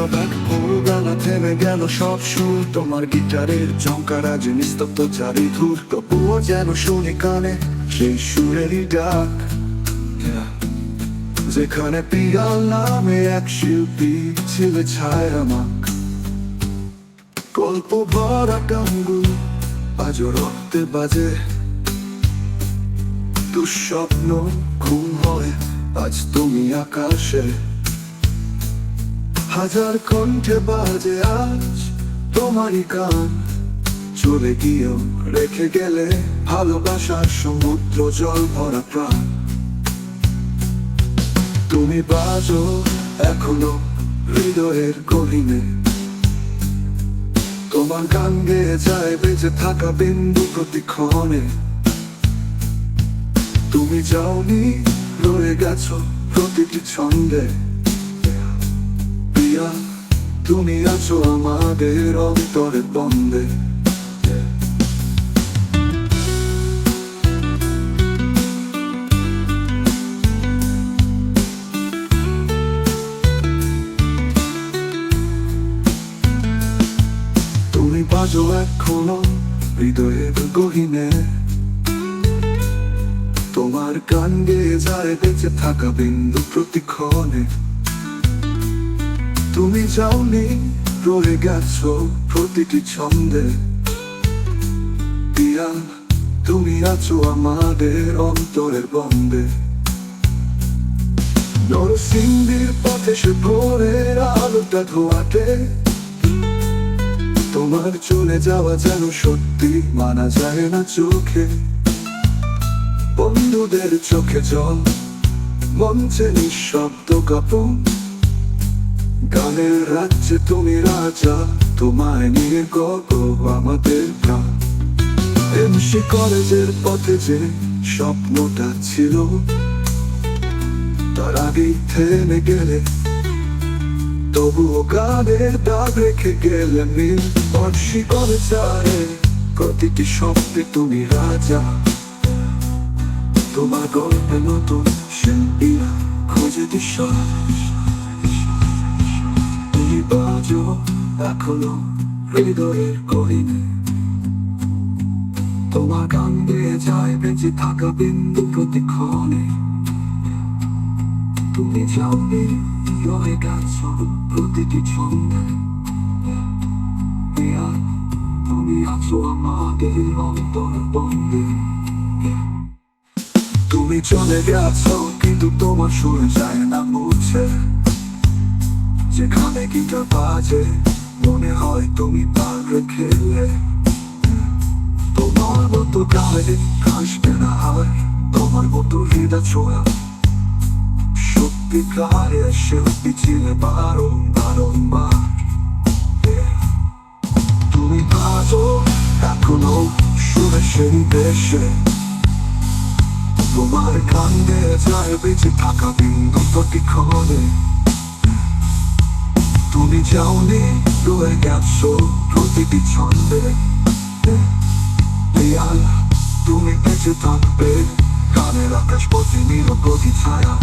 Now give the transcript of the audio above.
সব এক ভোরবেলা থেমে গেল সব সুর। তোমার গিটারের আজ চারি যেন শুনি কানে সেই সুরেরই ডাক। যেখানে পিয়াল নামে এক শিল্পী ছিল ছায়া মাক গল্প ভরা গাঙ্গু আজও রক্তে বাজে। দুঃস্বপ্ন ঘুম হয়, আজ তুমি আকাশে। হাজার কণ্ঠে বাজে আজ তোমারই গান। চলে গিয়েও রেখে গেলে ভালোবাসার সমুদ্র জল ভরা প্রাণ। তুমি বাজো এখনও হৃদয়ের গহীনে। তোমার গান গেয়ে যায় বেঁচে থাকা বিন্দু প্রতিক্ষণে। তুমি যাওনি রয়ে গেছো প্রতিটি ছন্দে। প্রিয়া তুমি আছো আমাদের অন্তরের বন্দে। তুমি বাজো এখনও হৃদয়ের গহীনে। তোমার গান গেয়ে যায় বেঁচে থাকা বিন্দু প্রতিক্ষণে। তুমি যাওনি, রয়ে গেছো প্রতিটি ছন্দে। তুমি আছো আমাদের অন্তরের বন্দে। নরসিংদীর পথে সে ভোরের আলোটা ধোয়াতে তোমার চলে যাওয়া যেন সত্যি মানা যায় না চোখে। বন্ধুদের চোখে জল, মঞ্চে নিঃশব্দ কাপন গানের রাজ্যে তুমি রাজা, তোমায় নিয়ে আমাদের এমসি কলেজের পথে যে স্বপ্নটা ছিল, তার আগেই থেমে গেলে। তবুও গানের দাগ রেখে গেলে নীল বর্ষি করে চারে প্রতিটি শব্দে তুমি রাজা, তোমার গল্পে নতুন শিল্পীরা খুঁজে দিশা। এখনও হৃদয়ের করিনে তোমার গান গেয়ে যায়, বেঁচে থাকা বিন্দু প্রতিক্ষণে। তুমি যাওনি রয়ে গেছো প্রতিটি ছন্দে। তুমি আছো আমাদের অন্তর বন্দে। তুমি চলে গেছো, কিন্তু তোমার সুর যায় না মুছে। যেখানে গিটার বাজে মনে হয় তুমি পার খেলে। তোমার মতো গায়ে আসবে না হয়, তোমার মতো হৃদয় ছোঁয়া। সত্যিকারে তুমি বাজো এখনও সুরে সেই দেশে তোমার কান্দে যায় বেঁচে থাকা বিন্দু প্রতিক্ষণে তুমি যাওনি, রয়ে গেছো প্রতিটি ছন্দে দেয়াল তুমি বেঁচে থাকবে, কানের আকাশ প্রতি নিরবধি ছায়া।